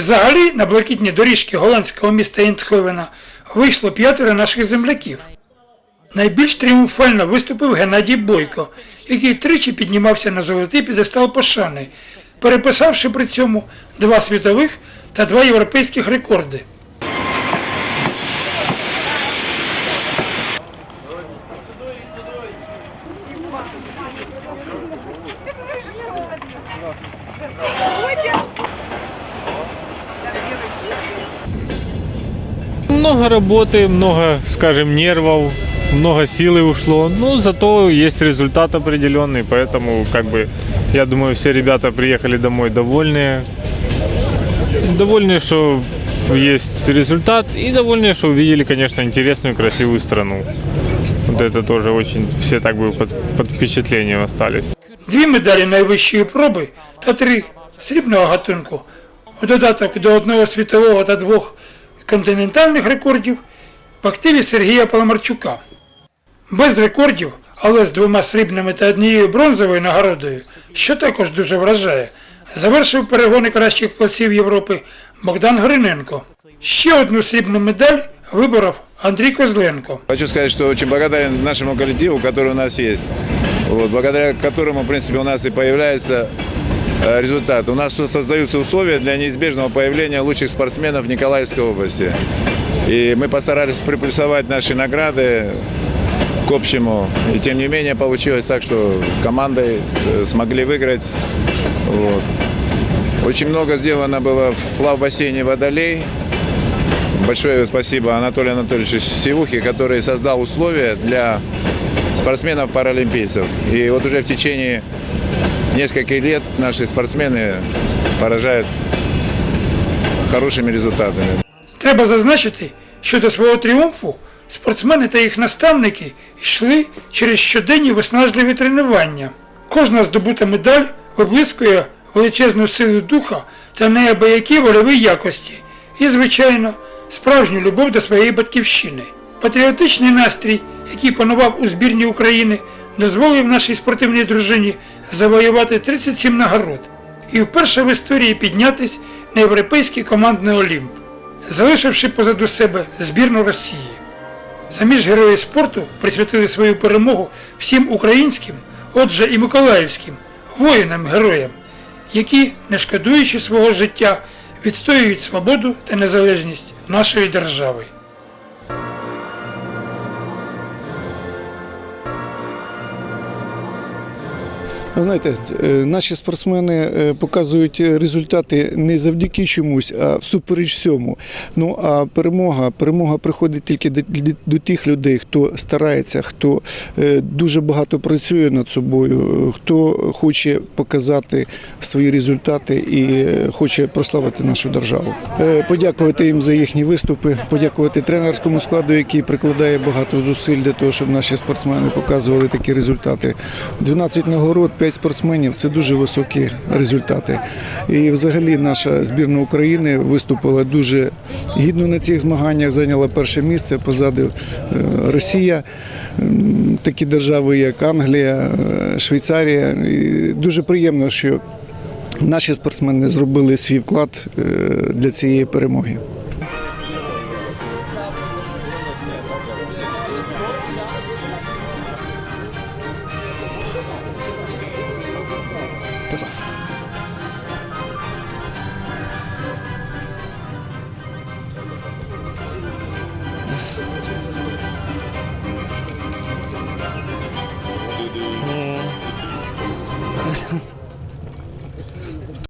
Взагалі на блакитні доріжки голландського міста Індховена вийшло п'ятеро наших земляків. Найбільш тріумфально виступив Геннадій Бойко, який тричі піднімався на золотий підестал пошани, переписавши при цьому два світових та два європейських рекорди. Много работы, много, скажем, нервов, много силы ушло. Но зато есть результат определенный, поэтому, как бы, я думаю, все ребята приехали домой довольные. Довольные, что есть результат, и довольные, что увидели, конечно, интересную, красивую страну. Вот это тоже очень, все так бы под, под впечатлением остались. Дві медалі найвищої проби та три срібного гатунку. У додаток до одного світового та двох континентальних рекордів в активі Сергія Паламарчука. Без рекордів, але з двома срібними та однією бронзовою нагородою, що також дуже вражає, завершив перегони кращих плавців Європи Богдан Гриненко. Ще одну срібну медаль виборов Андрій Козленко. Хочу сказать, что очень благодарен нашему коллективу, который у нас вот, благодаря которому, в принципе, у нас и появляется э, результат. У нас создаются условия для неизбежного появления лучших спортсменов Николаевской области. И мы постарались приплюсовать наши награды к общему. И тем не менее получилось так, что командой э, смогли выиграть. Вот. Очень много сделано было в плавбассейне «Водолей». Большое спасибо Анатолию Анатольевичу Сивухе, который создал условия для спортсменов-паралимпийцев. И вот уже в течение нескольких лет наши спортсмены поражают хорошими результатами. Треба зазначити, що до свого тріумфу спортсмени та їх наставники йшли через щоденні виснажливі тренування. Кожна здобута медаль виблискує величезну силу духа та неабиякі вольові якості і, звичайно, справжню любов до своєї батьківщини. Патріотичний настрій, який панував у збірні України, дозволив нашій спортивній дружині завоювати 37 нагород і вперше в історії піднятись на європейський командний олімп залишивши позаду себе збірну Росії. Самі ж герої спорту присвятили свою перемогу всім українським, отже і миколаївським, воїнам-героям, які, не шкодуючи свого життя, відстоюють свободу та незалежність нашої держави. Знаєте, е, наші спортсмени е, показують результати не завдяки чомусь, а всупереч всьому. Ну а перемога, перемога приходить тільки до, до тих людей, хто старається, хто е, дуже багато працює над собою, хто хоче показати свої результати і хоче прославити нашу державу. Подякувати їм за їхні виступи, подякувати тренерському складу, який прикладає багато зусиль для того, щоб наші спортсмени показували такі результати. 12 нагород, 5 спортсменів це дуже високі результати. І взагалі наша збірна України виступила дуже гідно на цих змаганнях, зайняла перше місце позаду е, Росія. Такі держави, як Англія, е, Швейцарія. І дуже приємно, що наші спортсмени зробили свій вклад е, для цієї перемоги.